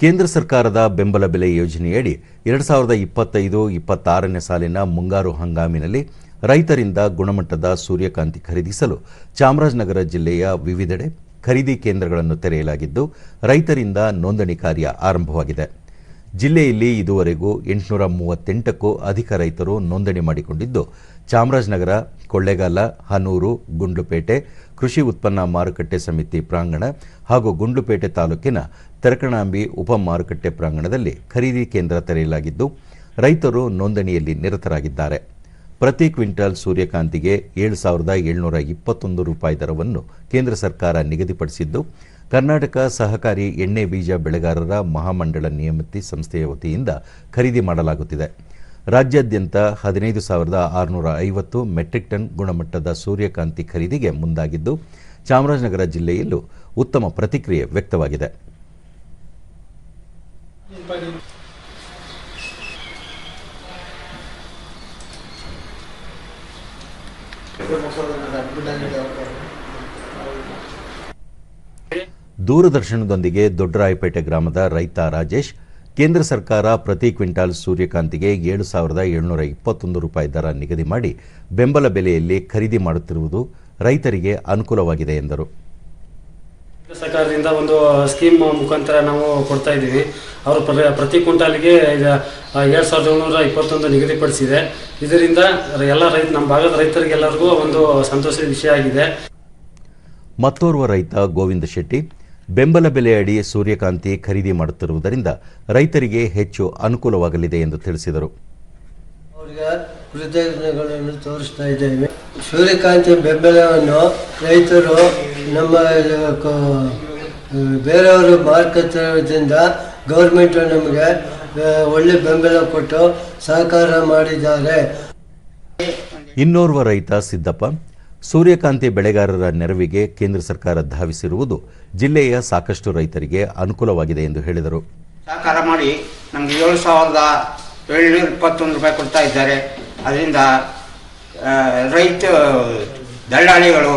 ಕೇಂದ್ರ ಸರ್ಕಾರದ ಬೆಂಬಲ ಬೆಲೆ ಯೋಜನೆಯಡಿ ಎರಡು ಸಾವಿರದ ಇಪ್ಪತ್ತೈದು ಇಪ್ಪತ್ತಾರನೇ ಸಾಲಿನ ಮುಂಗಾರು ಹಂಗಾಮಿನಲ್ಲಿ ರೈತರಿಂದ ಗುಣಮಟ್ಟದ ಸೂರ್ಯಕಾಂತಿ ಖರೀದಿಸಲು ಚಾಮರಾಜನಗರ ಜಿಲ್ಲೆಯ ವಿವಿಧೆಡೆ ಖರೀದಿ ಕೇಂದ್ರಗಳನ್ನು ತೆರೆಯಲಾಗಿದ್ದು, ರೈತರಿಂದ ನೋಂದಣಿ ಕಾರ್ಯ ಆರಂಭವಾಗಿದೆ. ಜಿಲ್ಲೆಯಲ್ಲಿ ಇದುವರೆಗೂ ಎಂಟುನೂರ ಮೂವತ್ತೆಂಟಕ್ಕೂ ಅಧಿಕ ರೈತರು ನೋಂದಣಿ ಮಾಡಿಕೊಂಡಿದ್ದು, ಚಾಮರಾಜನಗರ, ಕೊಳ್ಳೇಗಾಲ, ಹನೂರು, ಗುಂಡ್ಲುಪೇಟೆ, ಕೃಷಿ ಉತ್ಪನ್ನ ಮಾರುಕಟ್ಟೆ ಸಮಿತಿ ಪ್ರಾಂಗಣ ಹಾಗೂ ಗುಂಡ್ಲುಪೇಟೆ ತಾಲೂಕಿನ ತೆರಕಣಾಂಬಿ ಉಪ ಮಾರುಕಟ್ಟೆ ಪ್ರಾಂಗಣದಲ್ಲಿ ಖರೀದಿ ಕೇಂದ್ರ ತೆರೆಯಲಾಗಿದ್ದು, ರೈತರು ನೋಂದಣಿಯಲ್ಲಿ ನಿರತರಾಗಿದ್ದಾರೆ. ಪ್ರತಿ ಕ್ವಿಂಟಾಲ್ ಸೂರ್ಯಕಾಂತಿಗೆ ಏಳು ಸಾವಿರದ ಏಳುನೂರ ಇಪ್ಪತ್ತೊಂದು ರೂಪಾಯಿ ದರವನ್ನು ಕೇಂದ್ರ ಸರ್ಕಾರ ನಿಗದಿಪಡಿಸಿದ್ದು ಕರ್ನಾಟಕ ಸಹಕಾರಿ ಎಣ್ಣೆ ಬೀಜ ಬೆಳೆಗಾರರ ಮಹಾಮಂಡಳ ನಿಯಮಿತಿ ಸಂಸ್ಥೆಯ ವತಿಯಿಂದ ಖರೀದಿ ಮಾಡಲಾಗುತ್ತಿದೆ. ರಾಜ್ಯಾದ್ಯಂತ ಹದಿನೈದು ಸಾವಿರದ ಆರುನೂರ ಐವತ್ತು ಮೆಟ್ರಿಕ್ ಟನ್ ಗುಣಮಟ್ಟದ ಸೂರ್ಯಕಾಂತಿ ಖರೀದಿಗೆ ಮುಂದಾಗಿದ್ದು, ಚಾಮರಾಜನಗರ ಜಿಲ್ಲೆಯಲ್ಲೂ ಉತ್ತಮ ಪ್ರತಿಕ್ರಿಯೆ ವ್ಯಕ್ತವಾಗಿದೆ. ದೂರದರ್ಶನದೊಂದಿಗೆ ದೊಡ್ಡರಾಯಪೇಟೆ ಗ್ರಾಮದ ರೈತ ರಾಜೇಶ್ ಕೇಂದ್ರ ಸರ್ಕಾರ ಪ್ರತಿ ಕ್ವಿಂಟಾಲ್ ಸೂರ್ಯಕಾಂತಿಗೆ ಏಳು ಸಾವಿರದ ಏಳುನೂರ ಇಪ್ಪತ್ತೊಂದು ರೂಪಾಯಿ ದರ ನಿಗದಿ ಮಾಡಿ ಬೆಂಬಲ ಬೆಲೆಯಲ್ಲಿ ಖರೀದಿ ಮಾಡುತ್ತಿರುವುದು ರೈತರಿಗೆ ಅನುಕೂಲವಾಗಿದೆ ಎಂದರು. ಕೇಂದ್ರ ಸರ್ಕಾರದಿಂದ ಒಂದು ಸ್ಕೀಮ್ ಮುಖಾಂತರ ನಾವು ಕೊಡ್ತಾ ಇದ್ದೀವಿ. ಅವರು ಪ್ರ- ಪ್ರತಿ ಕ್ವಿಂಟಾಲ್ಗೆ ಎರಡು ಸಾವಿರದ ಏಳ್ನೂರ ಇಪ್ಪತ್ತೊಂದು ನಿಗದಿಪಡಿಸಿದೆ. ಇದರಿಂದ ಎಲ್ಲ ರೈತ ನಮ್ಮ ಭಾಗದ ರೈತರಿಗೆಲ್ಲರಿಗೂ ಒಂದು ಸಂತೋಷದ ವಿಷಯ ಆಗಿದೆ. ಮತ್ತೋರ್ವ ರೈತ ಗೋವಿಂದ ಶೆಟ್ಟಿ ಬೆಂಬಲ ಬೆಲೆಯಡಿ ಸೂರ್ಯಕಾಂತಿ ಖರೀದಿ ಮಾಡುತ್ತಿರುವುದರಿಂದ ರೈತರಿಗೆ ಹೆಚ್ಚು ಅನುಕೂಲವಾಗಲಿದೆ ಎಂದು ತಿಳಿಸಿದರು. ಅವರಿಗೆ ಕೃತಜ್ಞತೆಗಳನ್ನು ತೋರಿಸ್ತಾ ಇದ್ದೇವೆ. ಸೂರ್ಯಕಾಂತಿ ಬೆಂಬಲವನ್ನು ರೈತರು ನಮ್ಮ ಬೇರೆಯವರು ಮಾರುಕಟ್ಟೆಯಿಂದ ಗೌರ್ಮೆಂಟ್ ನಮಗೆ ಒಳ್ಳೆ ಬೆಂಬಲ ಕೊಟ್ಟು ಸಹಕಾರ ಮಾಡಿದ್ದಾರೆ. ಇನ್ನೋರ್ವ ರೈತ ಸಿದ್ದಪ್ಪ ಸೂರ್ಯಕಾಂತಿ ಬೆಳೆಗಾರರ ನೆರವಿಗೆ ಕೇಂದ್ರ ಸರ್ಕಾರ ಧಾವಿಸಿರುವುದು ಜಿಲ್ಲೆಯ ಸಾಕಷ್ಟು ರೈತರಿಗೆ ಅನುಕೂಲವಾಗಿದೆ ಎಂದು ಹೇಳಿದರು. ಸಹಕಾರ ಮಾಡಿ ನಮಗೆ ಏಳು ಸಾವಿರದ ಏಳ್ನೂರ ಇಪ್ಪತ್ತೊಂದು ರೂಪಾಯಿ ಕೊಡ್ತಾ ಇದ್ದಾರೆ. ಅದರಿಂದ ರೈತ ದಳ್ಳಾಳಿಗಳು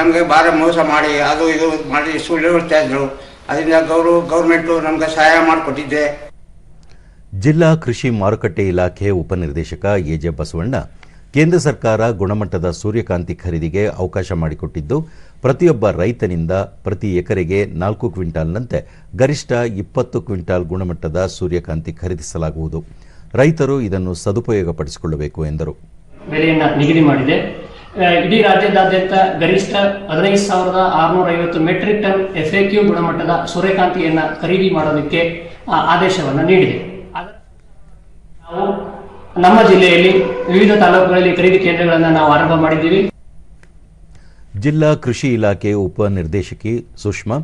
ನಮಗೆ ಭಾರ ಮೋಸ ಮಾಡಿ ಅದು ಇದು ಮಾಡಿ ಸುಳ್ಳು ಹೇಳ್ತಾ ಇದ್ರು. ಅದರಿಂದ ಗೌರು ಗೌರ್ಮೆಂಟು ನಮಗೆ ಸಹಾಯ ಮಾಡಿಕೊಟ್ಟಿದ್ದೆ ಜಿಲ್ಲಾ ಕೃಷಿ ಮಾರುಕಟ್ಟೆ ಇಲಾಖೆ ಉಪನಿರ್ದೇಶಕ ಎಜೆ ಬಸವಣ್ಣ ಕೇಂದ್ರ ಸರ್ಕಾರ ಗುಣಮಟ್ಟದ ಸೂರ್ಯಕಾಂತಿ ಖರೀದಿಗೆ ಅವಕಾಶ ಮಾಡಿಕೊಟ್ಟಿದ್ದು, ಪ್ರತಿಯೊಬ್ಬ ರೈತನಿಂದ ಪ್ರತಿ ಎಕರೆಗೆ ನಾಲ್ಕು ಕ್ವಿಂಟಾಲ್ನಂತೆ ಗರಿಷ್ಠ ಇಪ್ಪತ್ತು ಕ್ವಿಂಟಾಲ್ ಗುಣಮಟ್ಟದ ಸೂರ್ಯಕಾಂತಿ ಖರೀದಿಸಲಾಗುವುದು. ರೈತರು ಇದನ್ನು ಸದುಪಯೋಗಪಡಿಸಿಕೊಳ್ಳಬೇಕು ಎಂದರು. ಬೆಲೆಯನ್ನು ನಿಗದಿ ಮಾಡಿದೆ. ಇಡೀ ರಾಜ್ಯದಾದ್ಯಂತ ಗರಿಷ್ಠ ಹದಿನೈದು ಸಾವಿರದ ಆರುನೂರ ಐವತ್ತು metric ton F A Q ಗುಣಮಟ್ಟದ ಸೂರ್ಯಕಾಂತಿಯನ್ನು ಖರೀದಿ ಮಾಡೋದಕ್ಕೆ ಆದೇಶವನ್ನು ನೀಡಿದೆ. ನಮ್ಮ ಜಿಲ್ಲೆಯಲ್ಲಿ ವಿವಿಧ ತಾಲೂಕುಗಳಲ್ಲಿ ಖರೀದಿ ಕೇಂದ್ರಗಳನ್ನು ನಾವು ಆರಂಭ ಮಾಡಿದ್ದೀವಿ. ಜಿಲ್ಲಾ ಕೃಷಿ ಇಲಾಖೆ ಉಪನಿರ್ದೇಶಕಿ ಸುಷ್ಮಾ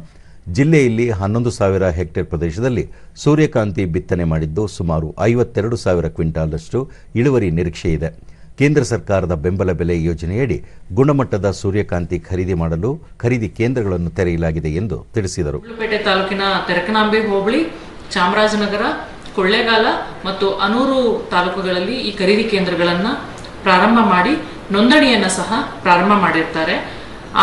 ಜಿಲ್ಲೆಯಲ್ಲಿ ಹನ್ನೊಂದು ಸಾವಿರ ಹೆಕ್ಟೇರ್ ಪ್ರದೇಶದಲ್ಲಿ ಸೂರ್ಯಕಾಂತಿ ಬಿತ್ತನೆ ಮಾಡಿದ್ದು ಸುಮಾರು ಐವತ್ತೆರಡು ಸಾವಿರ ಕ್ವಿಂಟಾಲ್ನಷ್ಟು ಇಳುವರಿ ನಿರೀಕ್ಷೆ ಇದೆ. ಕೇಂದ್ರ ಸರ್ಕಾರದ ಬೆಂಬಲ ಬೆಲೆ ಯೋಜನೆಯಡಿ ಗುಣಮಟ್ಟದ ಸೂರ್ಯಕಾಂತಿ ಖರೀದಿ ಮಾಡಲು ಖರೀದಿ ಕೇಂದ್ರಗಳನ್ನು ತೆರೆಯಲಾಗಿದೆ ಎಂದು ತಿಳಿಸಿದರು. ತಾಲೂಕಿನ ತೆರಕನಾಂಬಿ ಹೋಬಳಿ ಚಾಮರಾಜನಗರ ಕೊಳ್ಳೇಗಾಲ ಮತ್ತು ಅನೂರು ತಾಲೂಕುಗಳಲ್ಲಿ ಈ ಖರೀದಿ ಕೇಂದ್ರಗಳನ್ನು ಪ್ರಾರಂಭ ಮಾಡಿ ನೋಂದಣಿಯನ್ನು ಸಹ ಪ್ರಾರಂಭ ಮಾಡಿರ್ತಾರೆ.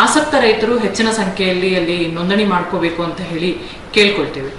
ಆಸಕ್ತ ರೈತರು ಹೆಚ್ಚಿನ ಸಂಖ್ಯೆಯಲ್ಲಿ ಅಲ್ಲಿ ನೋಂದಣಿ ಮಾಡ್ಕೋಬೇಕು ಅಂತ ಹೇಳಿ ಕೇಳ್ಕೊಳ್ತೇವೆ.